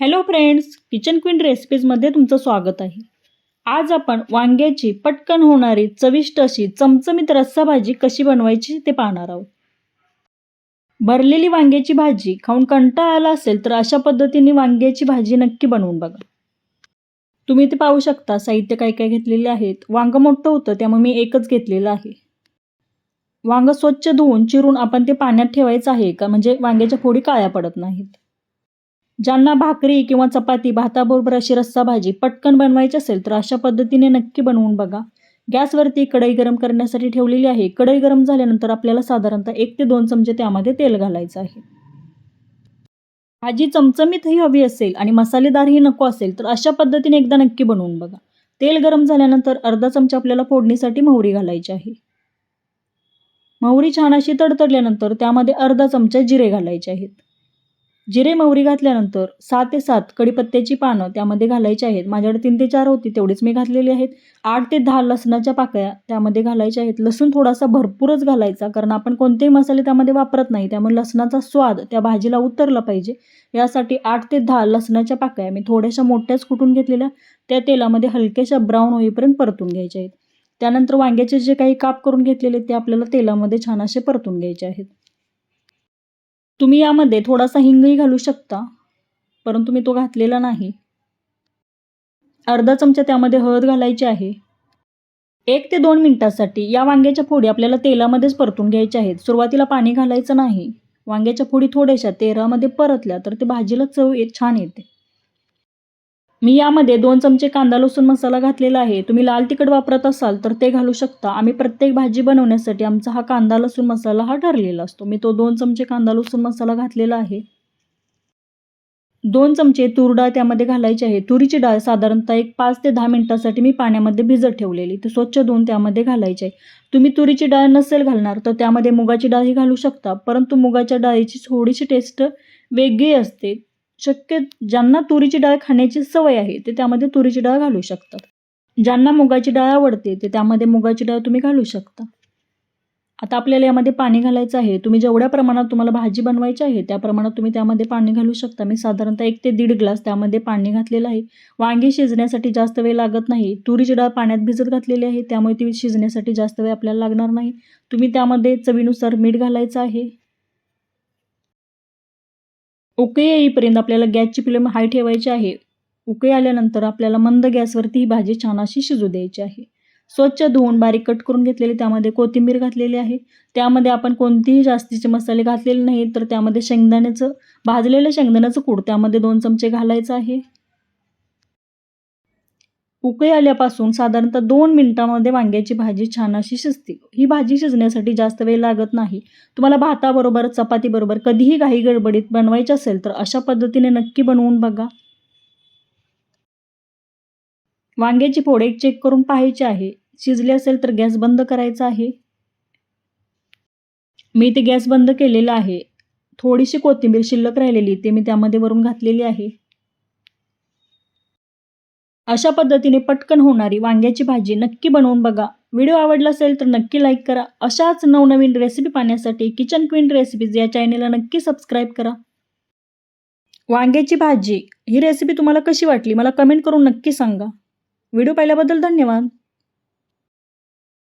Hello friends kitchen queen रेसिपीजमध्ये तुमचं स्वागत आहे. आज आपण वांग्याची पटकन होणारी चविष्ट अशी चमचमीत रस्सा भाजी कशी बनवायची ते पाहणार आहोत. भरलेली वांग्याची भाजी खाऊन कंटाळा आला असेल तर अशा पद्धतीने वांग्याची भाजी नक्की बनवून बघा. तुम्ही ते पाहू शकता साहित्य काय काय घेतलेले आहेत. वांगं मोठं होतं त्यामुळे मी एकच घेतलेलं आहे. वांगं स्वच्छ धुवून चिरून आपण ते पाण्यात ठेवायचं आहे का? म्हणजे वांग्याच्या फोडी काळ्या पडत नाहीत. ज्यांना भाकरी किंवा चपाती भाताबरोबर अशी रस्सा भाजी पटकन बनवायची असेल तर अशा पद्धतीने नक्की बनवून बघा. गॅसवरती कढई गरम करण्यासाठी ठेवलेली आहे. कढई गरम झाल्यानंतर आपल्याला साधारणतः एक ते दोन चमचे त्यामध्ये तेल घालायचं आहे. भाजी चमचमीतही हवी असेल आणि मसालेदारही नको असेल तर अशा पद्धतीने एकदा नक्की बनवून बघा. तेल गरम झाल्यानंतर अर्धा चमचा आपल्याला फोडणीसाठी मोहरी घालायची आहे. मोहरी छान अशी तडतडल्यानंतर त्यामध्ये अर्धा चमचा जिरे घालायचे आहेत. जिरे मोहरी घातल्यानंतर सहा ते सात कढीपत्त्याची पानं त्यामध्ये घालायची आहेत. माझ्याकडे तीन ते चार होती तेवढीच मी घातलेली आहेत. आठ ते दहा लसणाच्या पाकळ्या त्यामध्ये घालायच्या आहेत. लसूण थोडासा भरपूरच घालायचा कारण आपण कोणतेही मसाले त्यामध्ये वापरत नाही. त्यामुळे लसणाचा स्वाद त्या भाजीला उतरला पाहिजे. यासाठी आठ ते दहा लसणाच्या पाकळ्या मी थोड्याशा मोठ्याच कुटून घेतलेल्या त्या तेलामध्ये हलक्याशा ब्राऊन होईपर्यंत परतून घ्यायच्या आहेत. त्यानंतर वांग्याचे जे काही काप करून घेतलेले ते आपल्याला तेलामध्ये छान असे परतून घ्यायचे आहेत. तुम्ही यामध्ये थोडासा हिंगही घालू शकता परंतु मी तो घातलेला नाही. अर्धा चमचा त्यामध्ये हळद घालायची आहे. एक ते दोन मिनिटासाठी या वांग्याच्या फोडी आपल्याला तेलामध्येच परतून घ्यायच्या आहेत. सुरुवातीला पाणी घालायचं नाही. वांग्याच्या फोडी थोड्याशा तेरामध्ये परतल्या तर ते भाजीला चव येत छान येते. मी यामध्ये दोन चमचे कांदा लसूण मसाला घातलेला आहे. तुम्ही लाल तिखट वापरत असाल तर ते घालू शकता. आम्ही प्रत्येक भाजी बनवण्यासाठी आमचा हा कांदा लसूण मसाला हा ठरलेला असतो. मी तो दोन चमचे कांदा लसूण मसाला घातलेला आहे. दोन चमचे तूर डाळ त्यामध्ये घालायची आहे. तुरीची डाळ साधारणतः एक पाच ते दहा मिनिटासाठी मी पाण्यामध्ये भिजत ठेवलेली. ते स्वच्छ धुवून त्यामध्ये घालायची आहे. तुम्ही तुरीची डाळ नसेल घालणार तर त्यामध्ये मुगाची डाळही घालू शकता. परंतु मुगाच्या डाळीची थोडीशी टेस्ट वेगळी असते. शक्य ज्यांना तुरीची डाळ खाण्याची सवय आहे ते त्यामध्ये तुरीची डाळ घालू शकतात. ज्यांना मुगाची डाळ आवडते ते त्यामध्ये मुगाची डाळ तुम्ही घालू शकता. आता आपल्याला यामध्ये पाणी घालायचं आहे तुम्ही जेवढ्या प्रमाणात तुम्हाला भाजी बनवायची आहे त्या प्रमाणात तुम्ही त्यामध्ये पाणी घालू शकता. मी साधारणतः एक ते दीड ग्लास त्यामध्ये पाणी घातलेलं आहे. वांगी शिजण्यासाठी जास्त वेळ लागत नाही. तुरीची डाळ पाण्यात भिजत घातलेली आहे त्यामुळे ती शिजण्यासाठी जास्त वेळ आपल्याला लागणार नाही. तुम्ही त्यामध्ये चवीनुसार मीठ घालायचं आहे. उकळी येईपर्यंत आपल्याला गॅसची फ्लेम हाय ठेवायची आहे. उकळी आल्यानंतर आपल्याला मंद गॅसवरती ही भाजी छान अशी शिजू द्यायची आहे. स्वच्छ धुवून बारीक कट करून घेतलेली त्यामध्ये कोथिंबीर घातलेली आहे. त्यामध्ये आपण कोणतेही जास्तीचे मसाले घातलेले नाहीत तर त्यामध्ये शेंगदाण्याचं भाजलेलं शेंगदाण्याचं कूड त्यामध्ये दोन चमचे घालायचं आहे. उकळी आल्यापासून साधारणतः दोन मिनिटामध्ये वांग्याची भाजी छान अशी शिजते. ही भाजी शिजण्यासाठी जास्त वेळ लागत नाही. तुम्हाला भाताबरोबर चपातीबरोबर कधीही घाई गडबडीत बनवायची असेल तर अशा पद्धतीने नक्की बनवून बघा. वांग्याची फोडे चेक करून पाहायची आहे. शिजले असेल तर गॅस बंद करायचा आहे. मी ते गॅस बंद केलेला आहे. थोडीशी कोथिंबीर शिल्लक राहिलेली ते मी त्यामध्ये वरून घातलेली आहे. अशा पद्धतीने पटकन होणारी वांग्याची भाजी नक्की बनवून बघा. व्हिडिओ आवडला असेल तर नक्की लाईक करा. अशाच नवनवीन रेसिपी पाहण्यासाठी किचन क्वीन रेसिपीज या चॅनेलला नक्की सबस्क्राईब करा. वांग्याची भाजी ही रेसिपी तुम्हाला कशी वाटली? मला कमेंट करून नक्की सांगा. व्हिडिओ पाहिल्याबद्दल धन्यवाद.